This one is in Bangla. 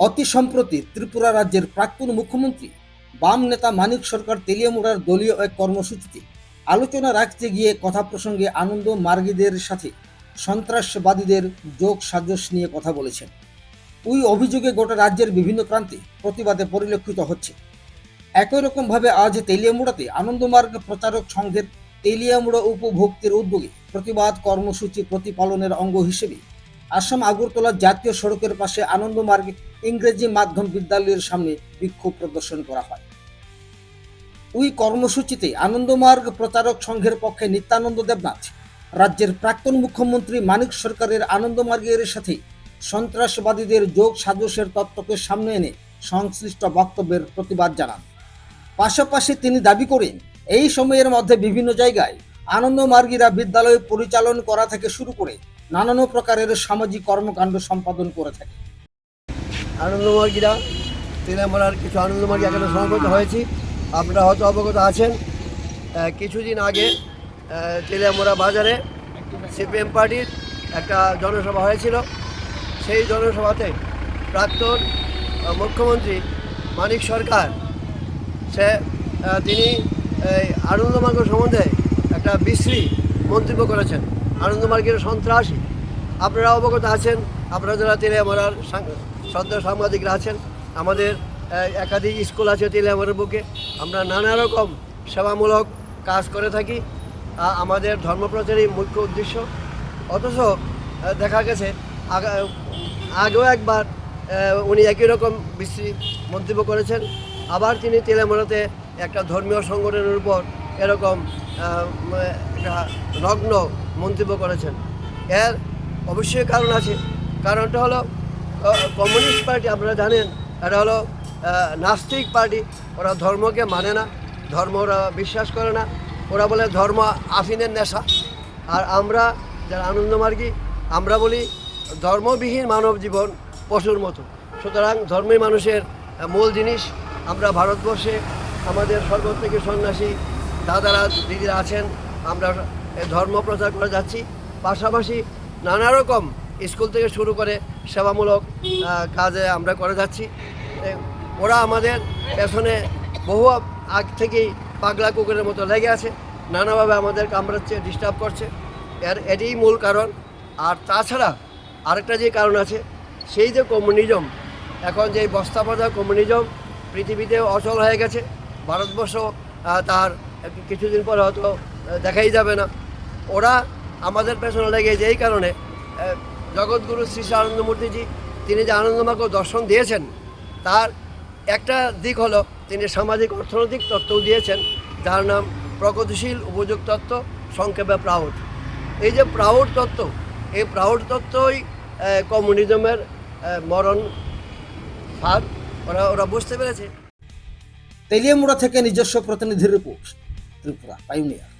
অতি সম্প্রতি ত্রিপুরা রাজ্যের প্রাক্তন মুখ্যমন্ত্রী, বাম নেতা মানিক সরকার তেলিয়ামুড়ার দলীয় এক কর্মসূচিতে আলোচনা রাখতে গিয়ে কথা প্রসঙ্গে আনন্দ মার্গীদের সাথে সন্ত্রাসবাদীদের যোগ সাজস নিয়ে কথা বলেছেন। ওই অভিযোগে গোটা রাজ্যের বিভিন্ন প্রান্তে প্রতিবাদে পরিলক্ষিত হচ্ছে। একই রকমভাবে আজ তেলিয়ামুড়াতে আনন্দমার্গ প্রচারক সংঘের তেলিয়ামুড়া উপভোক্তের উদ্যোগে প্রতিবাদ কর্মসূচি প্রতিপালনের অঙ্গ হিসেবে আসাম আগরতলা জাতীয় সড়কের পাশে আনন্দমার্গে ইংরেজি মাধ্যম বিদ্যালয়ের সামনে বিক্ষোভ প্রদর্শন করা হয়। ওই কর্মসূচিতে আনন্দমার্গ প্রচারক সংঘের পক্ষে নিত্যানন্দ দেবনাথ, রাজ্যের প্রাক্তন মুখ্যমন্ত্রী মানিক সরকারের আনন্দমার্গের সাথে সন্ত্রাসবাদীদের যোগ সাজসের তত্ত্বকে সামনে এনে সংশ্লিষ্ট বক্তব্যের প্রতিবাদ জানান। পাশাপাশি তিনি দাবি করেন, এই সময়ের মধ্যে বিভিন্ন জায়গায় আনন্দমার্গীরা বিদ্যালয় পরিচালন করা থেকে শুরু করে নানান প্রকারের সামাজিক কর্মকাণ্ড সম্পাদন করে থাকে। আনন্দমার্গীরা তেলেমারার কিছু আনন্দমার্গী এখানে সমবেত হয়েছি। আপনারা হয়তো অবগত আছেন কিছুদিন আগে তেলেমোড়া বাজারে সিপিএম পার্টির একটা জনসভা হয়েছিল। সেই জনসভাতে প্রাক্তন মুখ্যমন্ত্রী মানিক সরকার, সে তিনি আনন্দমার্গ সম্বন্ধে একটা বিশ্রী মন্তব্য করেছেন। আনন্দমার্গের সন্ত্রাসী। আপনারা অবগত আছেন, আপনারা যারা তেলেমারার শ্রদ্ধা সাংবাদিকরা আছেন, আমাদের একাধিক স্কুল আছে তেলেমারের বুকে। আমরা নানা রকম সেবামূলক কাজ করে থাকি। আমাদের ধর্মপ্রচারই মুখ্য উদ্দেশ্য। অথচ দেখা গেছে আগেও একবার উনি একই রকম বিশ্রী মন্তব্য করেছেন। আবার তিনি তেলেমারাতে একটা ধর্মীয় সংগঠনের উপর এরকম নগ্ন মন্তব্য করেছেন। এর অবশ্যই কারণ আছে। কারণটা হলো কমিউনিস্ট পার্টি আপনারা জানেন, এটা হলো নাস্তিক পার্টি। ওরা ধর্মকে মানে না, ধর্ম ওরা বিশ্বাস করে না। ওরা বলে ধর্ম আফিনের নেশা। আর আমরা, যারা আনন্দমার্গী, আমরা বলি ধর্মবিহীন মানব জীবন পশুর মতো। সুতরাং ধর্মই মানুষের মূল জিনিস। আমরা ভারতবর্ষে আমাদের স্বর্গ থেকে সন্ন্যাসী দাদারা, দিদিরা আছেন, আমরা ধর্ম প্রচার করে যাচ্ছি। পাশাপাশি নানা রকম স্কুল থেকে শুরু করে সেবামূলক কাজে আমরা করে যাচ্ছি। ওরা আমাদের পেছনে বহু আগ থেকেই পাগলা কুকুরের মতো লেগে আছে, নানাভাবে আমাদের কামড়াচ্ছে ডিস্টার্ব করছে। এর, এটিই মূল কারণ। আর তাছাড়া আরেকটা যে কারণ আছে, সেই যে কমিউনিজম, এখন যে বস্তা বাঁধা কমিউনিজম পৃথিবীতে অচল হয়ে গেছে। ভারতবর্ষ তার কিছুদিন পর হয়তো দেখাই যাবে না। ওরা আমাদের পেছনে লেগে এই কারণে জগৎগুরু শ্রী শ্রী আনন্দমূর্তিজি, তিনি যে আনন্দমাকে দর্শন দিয়েছেন, তার একটা দিক হলো, তিনি সামাজিক অর্থনৈতিক তত্ত্বও দিয়েছেন, যার নাম প্রগতিশীল উপযোগ তত্ত্ব, সংক্ষেপে প্রাউড। এই যে প্রাউড তত্ত্ব, এই প্রাউড তত্ত্বই কমিউনিজমের মরণ ফাঁদ, ওরা ওরা বুঝতে পেরেছে। তেলিয়ামুড়া থেকে নিজস্ব প্রতিনিধি রিপোর্ট ত্রিপুরা পাইউনিয়ার